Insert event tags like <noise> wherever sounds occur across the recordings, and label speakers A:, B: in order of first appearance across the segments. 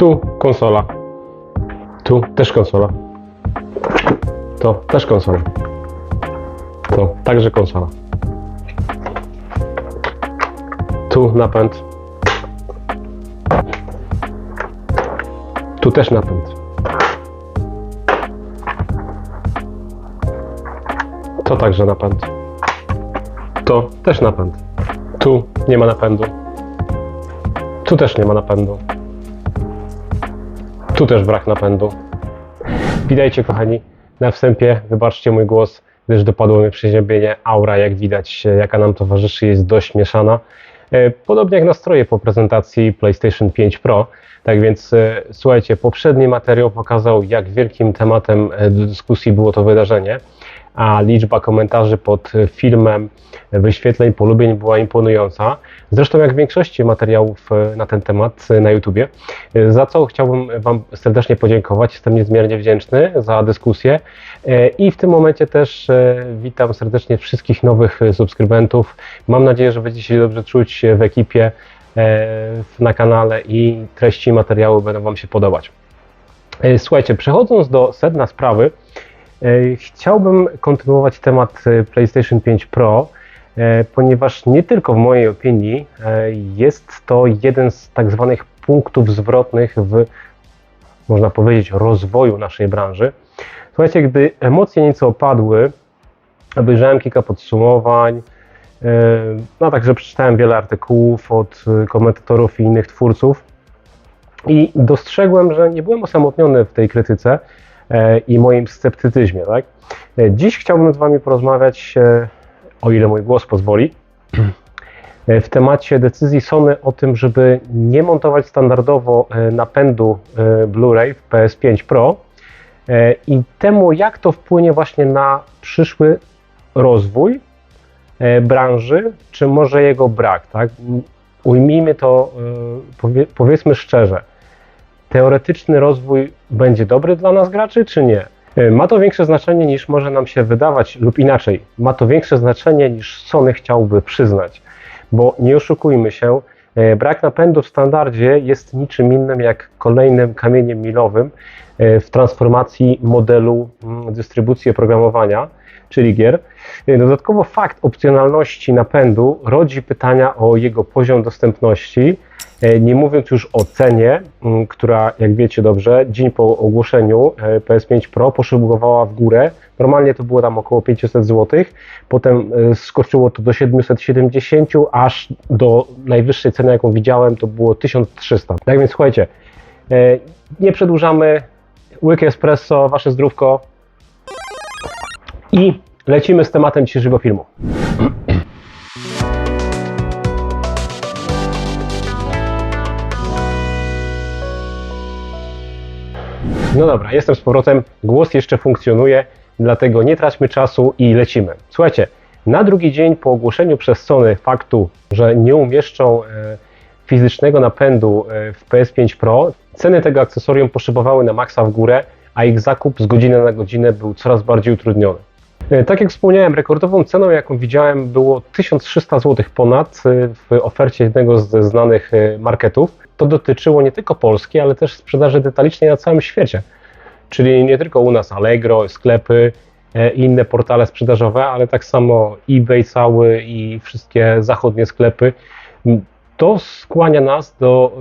A: Tu konsola. Tu też konsola. To też konsola. To także konsola. Tu napęd. Tu też napęd. To także napęd. To też napęd. Tu nie ma napędu. Tu też nie ma napędu. Tu też brak napędu. Witajcie kochani. Na wstępie wybaczcie mój głos, gdyż dopadło mnie przeziębienie. Aura, jak widać, jaka nam towarzyszy, jest dość mieszana. E, Podobnie jak nastroje po prezentacji PlayStation 5 Pro. Tak więc e, słuchajcie, poprzedni materiał pokazał, jak wielkim tematem e, dyskusji było to wydarzenie, a liczba komentarzy pod e, filmem, wyświetleń, polubień była imponująca. Zresztą jak w większości materiałów e, na ten temat e, na YouTubie. Za co chciałbym Wam serdecznie podziękować. Jestem niezmiernie wdzięczny za dyskusję. I w tym momencie też witam serdecznie wszystkich nowych subskrybentów. Mam nadzieję, że będziecie się dobrze czuć w ekipie, na kanale i treści materiału będą Wam się podobać. Słuchajcie, przechodząc do sedna sprawy, chciałbym kontynuować temat e, PlayStation 5 Pro, e, ponieważ nie tylko w mojej opinii e, jest to jeden z tak zwanych punktów zwrotnych w, można powiedzieć, rozwoju naszej branży. Słuchajcie, gdy emocje nieco opadły, obejrzałem kilka podsumowań, e, no także przeczytałem wiele artykułów od e, komentatorów i innych twórców i dostrzegłem, że nie byłem osamotniony w tej krytyce e, i moim sceptycyzmie. Tak? E, Dziś chciałbym z Wami porozmawiać, e, o ile mój głos pozwoli, <clears throat> e, w temacie decyzji Sony o tym, żeby nie montować standardowo e, napędu e, Blu-ray w PS5 Pro e, i temu, jak to wpłynie właśnie na przyszły rozwój e, branży, czy może jego brak. Tak? Ujmijmy to, e, powie, powiedzmy szczerze, teoretyczny rozwój będzie dobry dla nas graczy, czy nie? E, Ma to większe znaczenie niż może nam się wydawać, lub inaczej, ma to większe znaczenie niż Sony chciałby przyznać, bo nie oszukujmy się, e, brak napędu w standardzie jest niczym innym jak kolejnym kamieniem milowym w transformacji modelu mm, dystrybucji oprogramowania, czyli gier. E, Dodatkowo fakt opcjonalności napędu rodzi pytania o jego poziom dostępności, E, Nie mówiąc już o cenie, m, która, jak wiecie dobrze, dzień po ogłoszeniu e, PS5 Pro poszybowała w górę. Normalnie to było tam około 500 zł, potem e, skoczyło to do 770, aż do najwyższej ceny, jaką widziałem, to było 1300. Tak więc słuchajcie, e, nie przedłużamy. Łyk espresso, wasze zdrówko i lecimy z tematem dzisiejszego filmu. No dobra, jestem z powrotem, głos jeszcze funkcjonuje, dlatego nie traćmy czasu i lecimy. Słuchajcie, na drugi dzień po ogłoszeniu przez Sony faktu, że nie umieszczą e, fizycznego napędu e, w PS5 Pro, ceny tego akcesorium poszybowały na maksa w górę, a ich zakup z godziny na godzinę był coraz bardziej utrudniony. E, Tak jak wspomniałem, rekordową ceną, jaką widziałem, było 1300 zł ponad e, w ofercie jednego ze znanych e, marketów. To dotyczyło nie tylko Polski, ale też sprzedaży detalicznej na całym świecie. Czyli nie tylko u nas Allegro, sklepy inne portale sprzedażowe, ale tak samo eBay cały i wszystkie zachodnie sklepy. To skłania nas do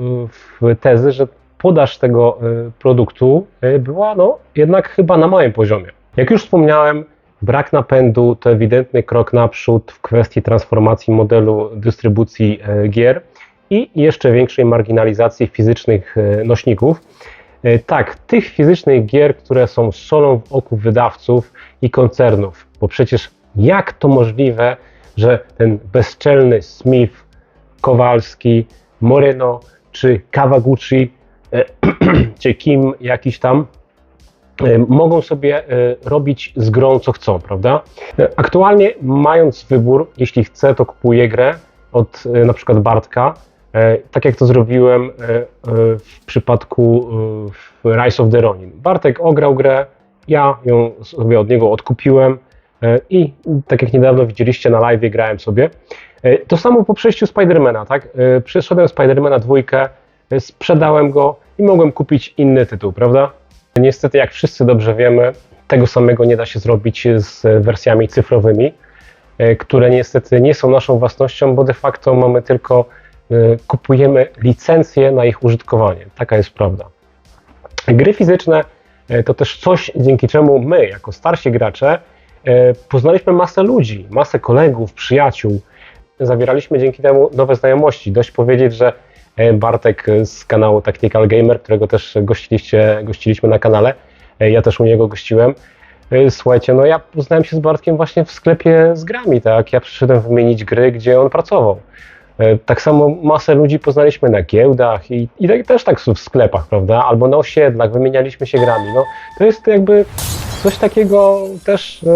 A: tezy, że podaż tego e, produktu e, była no, jednak chyba na małym poziomie. Jak już wspomniałem, brak napędu to ewidentny krok naprzód w kwestii transformacji modelu dystrybucji e, gier i jeszcze większej marginalizacji fizycznych nośników. Tak, tych fizycznych gier, które są solą w oku wydawców i koncernów, bo przecież jak to możliwe, że ten bezczelny Smith, Kowalski, Moreno czy Kawaguchi, <clears throat> czy Kim jakiś tam, e, mogą sobie e, robić z grą co chcą, prawda? E, Aktualnie mając wybór, jeśli chcę, to kupuję grę od e, na przykład Bartka, e, tak jak to zrobiłem e, e, w przypadku e, Rise of the Ronin. Bartek ograł grę, ja ją sobie od niego odkupiłem e, i tak jak niedawno widzieliście na live, grałem sobie. E, To samo po przejściu Spidermana, tak? E, Przeszedłem Spidermana dwójkę, e, sprzedałem go i mogłem kupić inny tytuł, prawda? Niestety, jak wszyscy dobrze wiemy, tego samego nie da się zrobić z wersjami cyfrowymi, e, które niestety nie są naszą własnością, bo de facto mamy tylko, e, kupujemy licencję na ich użytkowanie. Taka jest prawda. Gry fizyczne e, to też coś, dzięki czemu my, jako starsi gracze, poznaliśmy masę ludzi, masę kolegów, przyjaciół. Zawieraliśmy dzięki temu nowe znajomości. Dość powiedzieć, że Bartek z kanału Tactical Gamer, którego też gościliście, gościliśmy na kanale, e, ja też u niego gościłem. E, Słuchajcie, no ja poznałem się z Bartkiem właśnie w sklepie z grami, tak? Ja przyszedłem wymienić gry, gdzie on pracował. E, Tak samo masę ludzi poznaliśmy na giełdach i, i tak, też tak w sklepach, prawda? Albo na osiedlach, wymienialiśmy się grami. No, to jest jakby coś takiego też, e,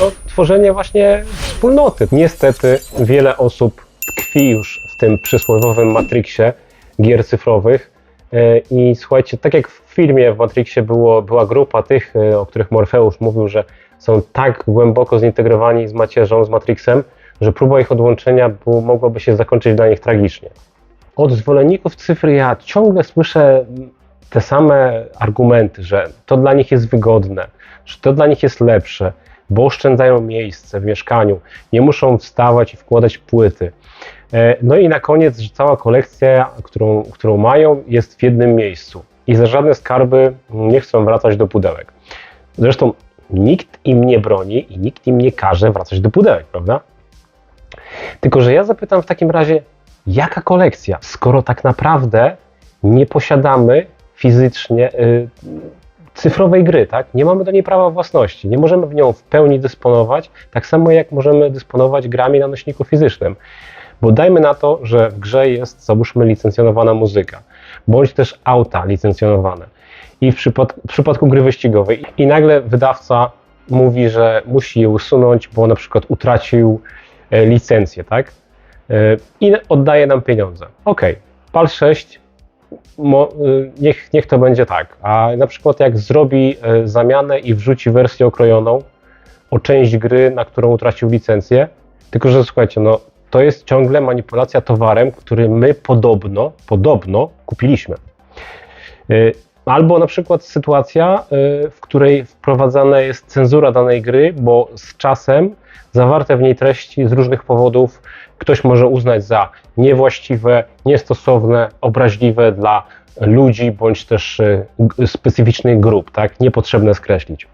A: no, tworzenie właśnie wspólnoty. Niestety wiele osób tkwi już tym przysłowiowym Matrixie gier cyfrowych E, i słuchajcie, tak jak w filmie w Matrixie było, była grupa tych, e, o których Morfeusz mówił, że są tak głęboko zintegrowani z macierzą, z Matrixem, że próba ich odłączenia było, mogłaby się zakończyć dla nich tragicznie. Od zwolenników cyfry ja ciągle słyszę te same argumenty, że to dla nich jest wygodne, że to dla nich jest lepsze, bo oszczędzają miejsce w mieszkaniu, nie muszą wstawać i wkładać płyty. E, No i na koniec, że cała kolekcja, którą, którą mają, jest w jednym miejscu i za żadne skarby nie chcą wracać do pudełek. Zresztą nikt im nie broni i nikt im nie każe wracać do pudełek, prawda? Tylko, że ja zapytam w takim razie, jaka kolekcja, skoro tak naprawdę nie posiadamy fizycznie y, cyfrowej gry, tak? Nie mamy do niej prawa własności, nie możemy w nią w pełni dysponować, tak samo jak możemy dysponować grami na nośniku fizycznym. Bo dajmy na to, że w grze jest, załóżmy, licencjonowana muzyka, bądź też auta licencjonowane. I w, przypad w przypadku gry wyścigowej, i nagle wydawca mówi, że musi je usunąć, bo na przykład utracił e, licencję, tak? E, I oddaje nam pieniądze. Ok, PAL 6, mo, y, niech, niech to będzie tak. A na przykład jak zrobi e, zamianę i wrzuci wersję okrojoną o część gry, na którą utracił licencję, tylko że słuchajcie, no to jest ciągle manipulacja towarem, który my podobno, podobno kupiliśmy. Y, Albo na przykład sytuacja, y, w której wprowadzana jest cenzura danej gry, bo z czasem zawarte w niej treści z różnych powodów ktoś może uznać za niewłaściwe, niestosowne, obraźliwe dla ludzi bądź też y, specyficznych grup, tak? Niepotrzebne skreślić.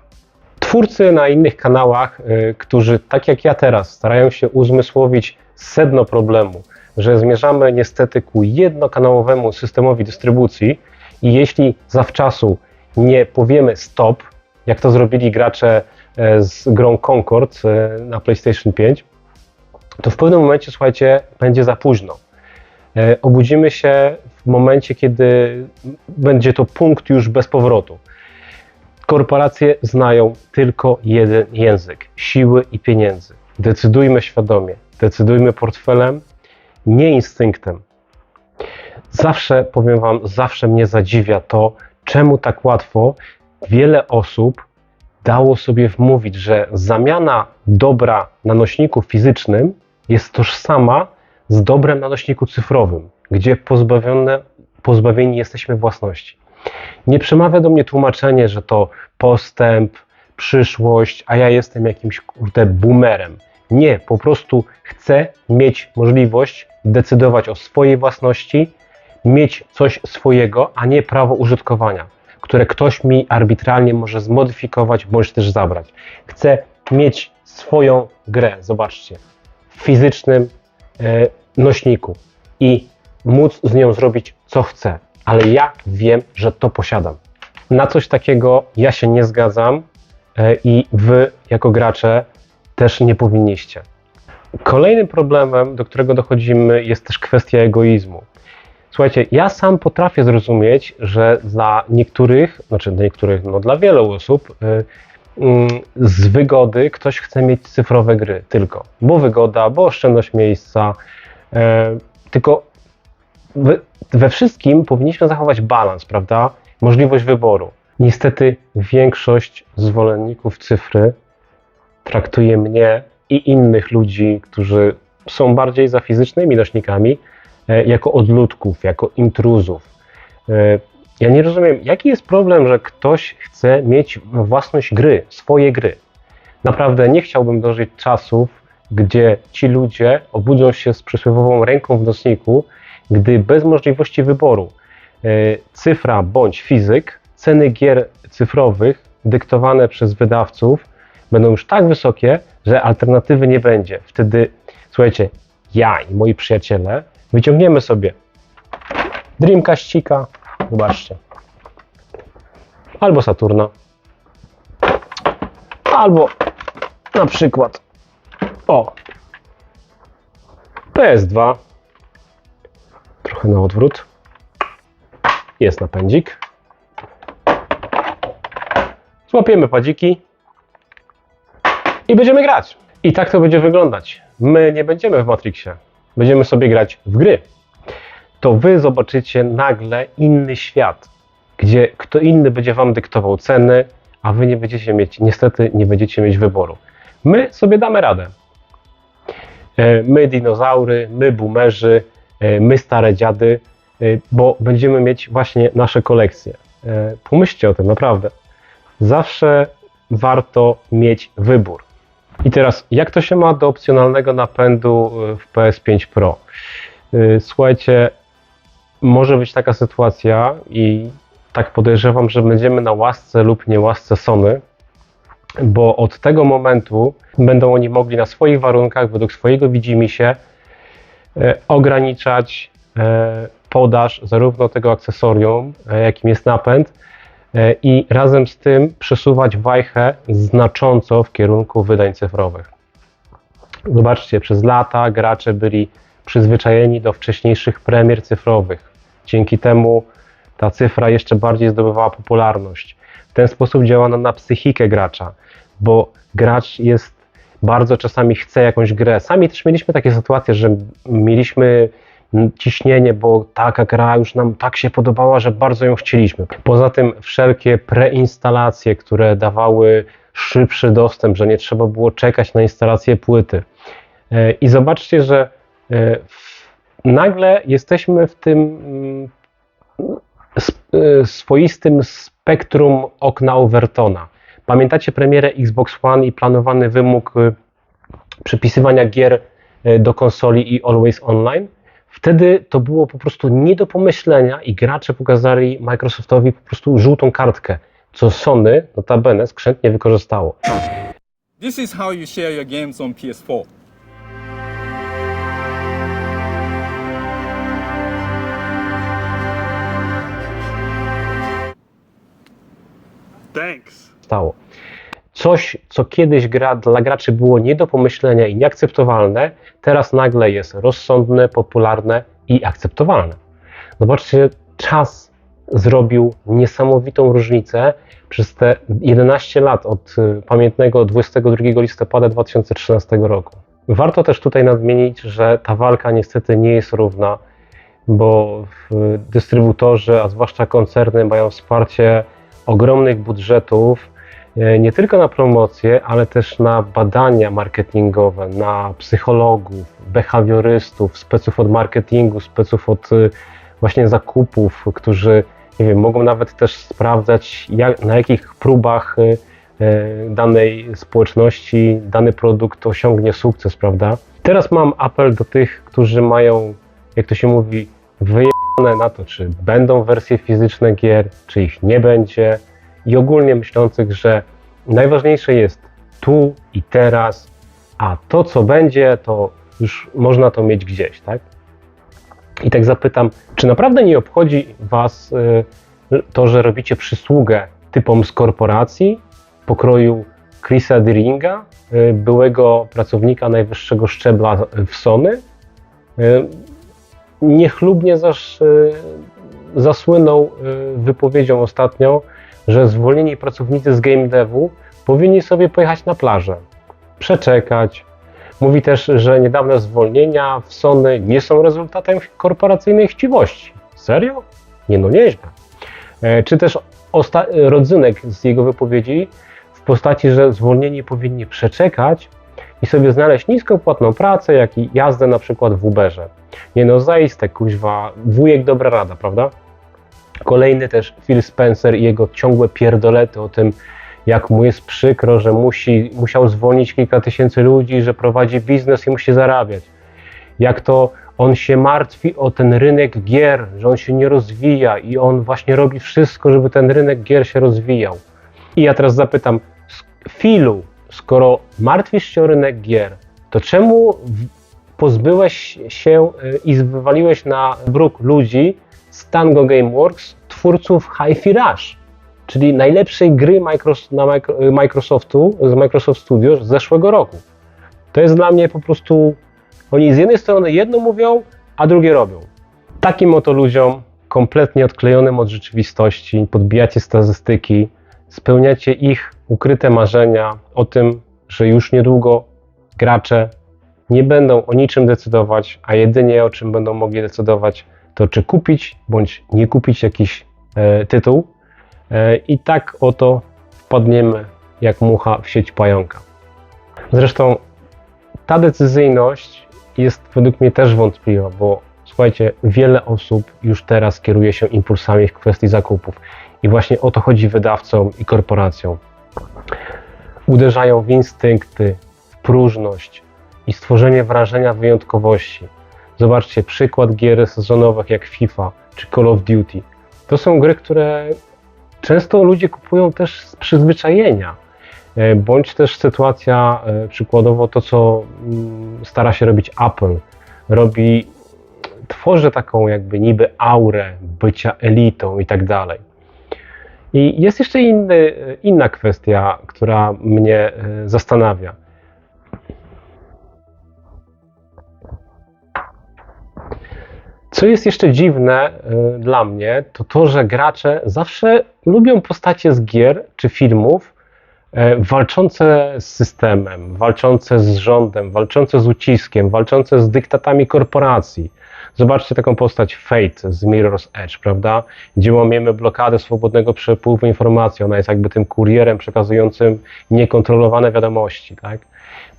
A: Twórcy na innych kanałach, którzy tak jak ja teraz starają się uzmysłowić sedno problemu, że zmierzamy niestety ku jednokanałowemu systemowi dystrybucji i jeśli zawczasu nie powiemy stop, jak to zrobili gracze e, z grą Concord e, na PlayStation 5, to w pewnym momencie, słuchajcie, będzie za późno. E, Obudzimy się w momencie, kiedy będzie to punkt już bez powrotu. Korporacje znają tylko jeden język siły i pieniędzy. Decydujmy świadomie, decydujmy portfelem, nie instynktem. Zawsze, powiem Wam, zawsze mnie zadziwia to, czemu tak łatwo wiele osób dało sobie wmówić, że zamiana dobra na nośniku fizycznym jest tożsama z dobrem na nośniku cyfrowym, gdzie pozbawione, pozbawieni jesteśmy własności. Nie przemawia do mnie tłumaczenie, że to postęp, przyszłość, a ja jestem jakimś kurde boomerem. Nie, po prostu chcę mieć możliwość decydować o swojej własności, mieć coś swojego, a nie prawo użytkowania, które ktoś mi arbitralnie może zmodyfikować bądź też zabrać. Chcę mieć swoją grę, zobaczcie, w fizycznym e, nośniku i móc z nią zrobić co chcę, ale ja wiem, że to posiadam. Na coś takiego ja się nie zgadzam e, i wy, jako gracze, też nie powinniście. Kolejnym problemem, do którego dochodzimy, jest też kwestia egoizmu. Słuchajcie, ja sam potrafię zrozumieć, że dla niektórych, znaczy dla niektórych, no dla wielu osób, y, mm, z wygody ktoś chce mieć cyfrowe gry tylko, bo wygoda, bo oszczędność miejsca, e, tylko we, we wszystkim powinniśmy zachować balans, prawda? Możliwość wyboru. Niestety większość zwolenników cyfry traktuje mnie i innych ludzi, którzy są bardziej za fizycznymi nośnikami, e, jako odludków, jako intruzów. E, Ja nie rozumiem, jaki jest problem, że ktoś chce mieć własność gry, swoje gry. Naprawdę nie chciałbym dożyć czasów, gdzie ci ludzie obudzą się z przysłowiową ręką w nocniku, gdy bez możliwości wyboru e, cyfra bądź fizyk, ceny gier cyfrowych dyktowane przez wydawców będą już tak wysokie, że alternatywy nie będzie. Wtedy, słuchajcie, ja i moi przyjaciele wyciągniemy sobie Dreamcastika, zobaczcie, albo Saturna, albo na przykład o PS2, trochę na odwrót, jest napędzik, złapiemy padziki i będziemy grać. I tak to będzie wyglądać. My nie będziemy w Matrixie, będziemy sobie grać w gry. To wy zobaczycie nagle inny świat, gdzie kto inny będzie wam dyktował ceny, a wy nie będziecie mieć, niestety nie będziecie mieć wyboru. My sobie damy radę. E, My dinozaury, my boomerzy, e, my stare dziady, e, bo będziemy mieć właśnie nasze kolekcje. Pomyślcie o tym, naprawdę. Zawsze warto mieć wybór. I teraz, jak to się ma do opcjonalnego napędu e, w PS5 Pro? E, Słuchajcie, może być taka sytuacja i tak podejrzewam, że będziemy na łasce lub nie łasce Sony, bo od tego momentu będą oni mogli na swoich warunkach, według swojego widzimisię, e, ograniczać podaż zarówno tego akcesorium, jakim jest napęd, i razem z tym przesuwać wajchę znacząco w kierunku wydań cyfrowych. Zobaczcie, przez lata gracze byli przyzwyczajeni do wcześniejszych premier cyfrowych. Dzięki temu ta cyfra jeszcze bardziej zdobywała popularność. W ten sposób działano na psychikę gracza, bo gracz jest bardzo czasami chce jakąś grę. Sami też mieliśmy takie sytuacje, że mieliśmy ciśnienie, bo taka gra już nam tak się podobała, że bardzo ją chcieliśmy. Poza tym wszelkie preinstalacje, które dawały szybszy dostęp, że nie trzeba było czekać na instalację płyty. E, I zobaczcie, że e, nagle jesteśmy w tym mm, e, swoistym spektrum okna Overtona. Pamiętacie premierę Xbox One i planowany wymóg przypisywania gier do konsoli i Always Online? Wtedy to było po prostu nie do pomyślenia i gracze pokazali Microsoftowi po prostu żółtą kartkę, co Sony notabene skrzętnie wykorzystało.
B: This is how you share your games on PS4.
C: Thanks.
A: stało. Coś, co kiedyś gra, dla graczy było nie do pomyślenia i nieakceptowalne, teraz nagle jest rozsądne, popularne i akceptowalne. Zobaczcie, czas zrobił niesamowitą różnicę przez te 11 lat od y, pamiętnego 22 listopada 2013 roku. Warto też tutaj nadmienić, że ta walka niestety nie jest równa, bo dystrybutorzy, a zwłaszcza koncerny mają wsparcie ogromnych budżetów nie tylko na promocję, ale też na badania marketingowe, na psychologów, behawiorystów, speców od marketingu, speców od y, właśnie zakupów, którzy nie wiem, mogą nawet też sprawdzać, jak, na jakich próbach y, danej społeczności dany produkt osiągnie sukces, prawda? Teraz mam apel do tych, którzy mają, jak to się mówi, wyjebane na to, czy będą wersje fizyczne gier, czy ich nie będzie i ogólnie myślących, że najważniejsze jest tu i teraz, a to co będzie, to już można to mieć gdzieś, tak? I tak zapytam, czy naprawdę nie obchodzi Was y, to, że robicie przysługę typom z korporacji pokroju Chrisa Deeringa, y, byłego pracownika najwyższego szczebla w Sony? Y, niechlubnie zaś zasłynął wypowiedzią ostatnio, że zwolnieni pracownicy z game devu powinni sobie pojechać na plażę, przeczekać. Mówi też, że niedawne zwolnienia w Sony nie są rezultatem korporacyjnej chciwości. Serio? Nie no, nieźle. E, Czy też rodzynek z jego wypowiedzi w postaci, że zwolnieni powinni przeczekać i sobie znaleźć niskopłatną pracę, jak i jazdę na przykład w Uberze. Nie no, zaiste, kuźwa, wujek dobra rada, prawda? Kolejny też Phil Spencer i jego ciągłe pierdolety o tym, jak mu jest przykro, że musi, musiał zwolnić kilka tysięcy ludzi, że prowadzi biznes i musi zarabiać. Jak to on się martwi o ten rynek gier, że on się nie rozwija i on właśnie robi wszystko, żeby ten rynek gier się rozwijał. I ja teraz zapytam, Filu, skoro martwisz się o rynek gier, to czemu pozbyłeś się y, i wywaliłeś na bruk ludzi z Tango Gameworks, twórców Hi-Fi Rush, czyli najlepszej gry na y, Microsoftu, z Microsoft Studios z zeszłego roku. To jest dla mnie po prostu, oni z jednej strony jedno mówią, a drugie robią. Takim oto ludziom, kompletnie odklejonym od rzeczywistości, podbijacie statystyki, spełniacie ich ukryte marzenia o tym, że już niedługo gracze nie będą o niczym decydować, a jedynie o czym będą mogli decydować, to czy kupić bądź nie kupić jakiś e, tytuł. E, I tak oto wpadniemy jak mucha w sieć pająka. Zresztą ta decyzyjność jest według mnie też wątpliwa, bo słuchajcie, wiele osób już teraz kieruje się impulsami w kwestii zakupów. I właśnie o to chodzi wydawcom i korporacjom. Uderzają w instynkty, w próżność i stworzenie wrażenia wyjątkowości. Zobaczcie przykład gier sezonowych jak FIFA czy Call of Duty. To są gry, które często ludzie kupują też z przyzwyczajenia. E, Bądź też sytuacja, e, przykładowo to, co mm, stara się robić Apple. Robi, tworzy taką jakby niby aurę bycia elitą i tak dalej. I jest jeszcze inny, e, inna kwestia, która mnie zastanawia. Co jest jeszcze dziwne y, dla mnie, to to, że gracze zawsze lubią postacie z gier czy filmów e, walczące z systemem, walczące z rządem, walczące z uciskiem, walczące z dyktatami korporacji. Zobaczcie taką postać Fate z Mirror's Edge, prawda? Gdzie łamiemy blokadę swobodnego przepływu informacji. Ona jest jakby tym kurierem przekazującym niekontrolowane wiadomości, tak?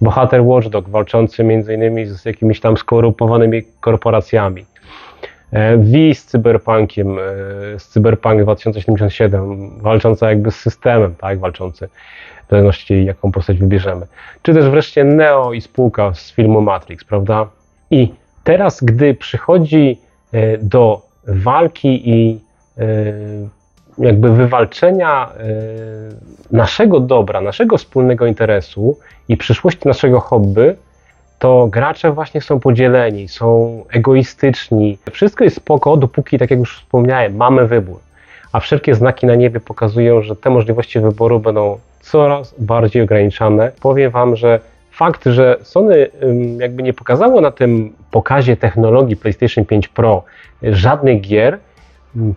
A: Bohater Watchdog walczący innymi z jakimiś tam skorumpowanymi korporacjami. E, V z cyberpunkiem, e, z Cyberpunk 2077, walcząca jakby z systemem, tak, walczący, w zależności jaką postać wybierzemy. Czy też wreszcie Neo i spółka z filmu Matrix, prawda? I teraz, gdy przychodzi e, do walki i e, jakby wywalczenia e, naszego dobra, naszego wspólnego interesu i przyszłości naszego hobby, to gracze właśnie są podzieleni, są egoistyczni. Wszystko jest spoko, dopóki, tak jak już wspomniałem, mamy wybór. A wszelkie znaki na niebie pokazują, że te możliwości wyboru będą coraz bardziej ograniczane. Powiem Wam, że fakt, że Sony jakby nie pokazało na tym pokazie technologii PlayStation 5 Pro y, żadnych gier,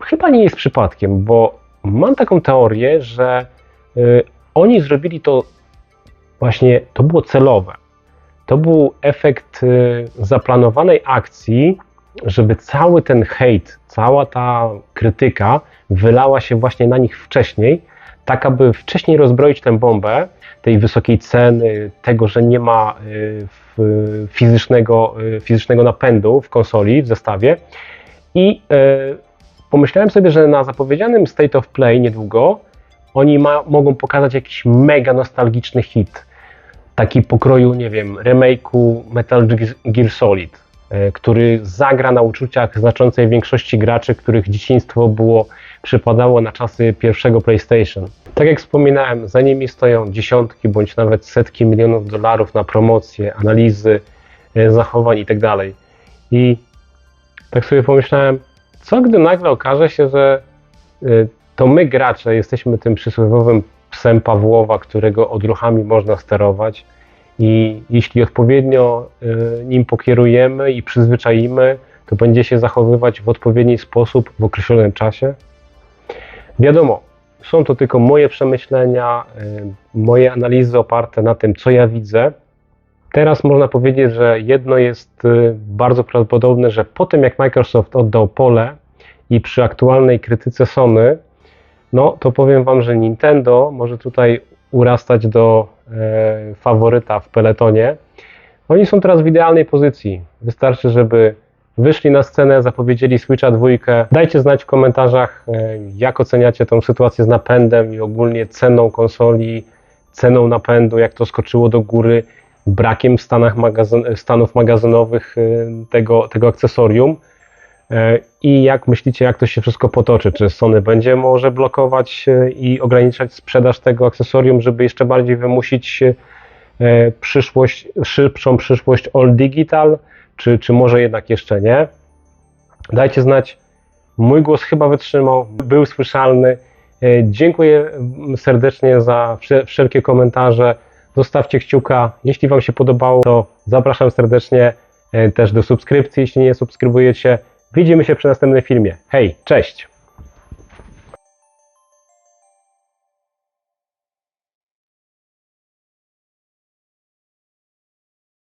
A: chyba nie jest przypadkiem, bo mam taką teorię, że y, oni zrobili to właśnie, to było celowe to był efekt y, zaplanowanej akcji, żeby cały ten hejt, cała ta krytyka wylała się właśnie na nich wcześniej, tak aby wcześniej rozbroić tę bombę tej wysokiej ceny, tego, że nie ma y, fizycznego, fizycznego napędu w konsoli, w zestawie. I pomyślałem sobie, że na zapowiedzianym State of Play niedługo oni ma, mogą pokazać jakiś mega nostalgiczny hit taki pokroju, nie wiem, remake'u Metal Gear Solid, e, który zagra na uczuciach znaczącej większości graczy, których dzieciństwo było, przypadało na czasy pierwszego PlayStation. Tak jak wspominałem, za nimi stoją dziesiątki bądź nawet setki milionów dolarów na promocje, analizy e, zachowań itd. I tak sobie pomyślałem, co gdy nagle okaże się, że e, to my gracze jesteśmy tym przysłowiowym psem Pawłowa, którego odruchami można sterować i jeśli odpowiednio y, nim pokierujemy i przyzwyczaimy, to będzie się zachowywać w odpowiedni sposób w określonym czasie. Wiadomo, są to tylko moje przemyślenia, y, moje analizy oparte na tym, co ja widzę. Teraz można powiedzieć, że jedno jest y, bardzo prawdopodobne, że po tym jak Microsoft oddał pole i przy aktualnej krytyce Sony, no to powiem Wam, że Nintendo może tutaj urastać do e, faworyta w peletonie. Oni są teraz w idealnej pozycji. Wystarczy, żeby wyszli na scenę, zapowiedzieli Switcha dwójkę. Dajcie znać w komentarzach, e, jak oceniacie tą sytuację z napędem i ogólnie ceną konsoli, ceną napędu, jak to skoczyło do góry, brakiem w stanach magazyn, stanów magazynowych e, tego, tego akcesorium. E, I jak myślicie, jak to się wszystko potoczy? Czy Sony będzie może blokować e, i ograniczać sprzedaż tego akcesorium, żeby jeszcze bardziej wymusić e, przyszłość, szybszą przyszłość all digital, czy, czy może jednak jeszcze nie? Dajcie znać. Mój głos chyba wytrzymał, był słyszalny. E, Dziękuję mm, serdecznie za wsze- wszelkie komentarze. Zostawcie kciuka. Jeśli Wam się podobało, to zapraszam serdecznie e, też do subskrypcji, jeśli nie subskrybujecie. Widzimy się przy następnym filmie. Hej, cześć!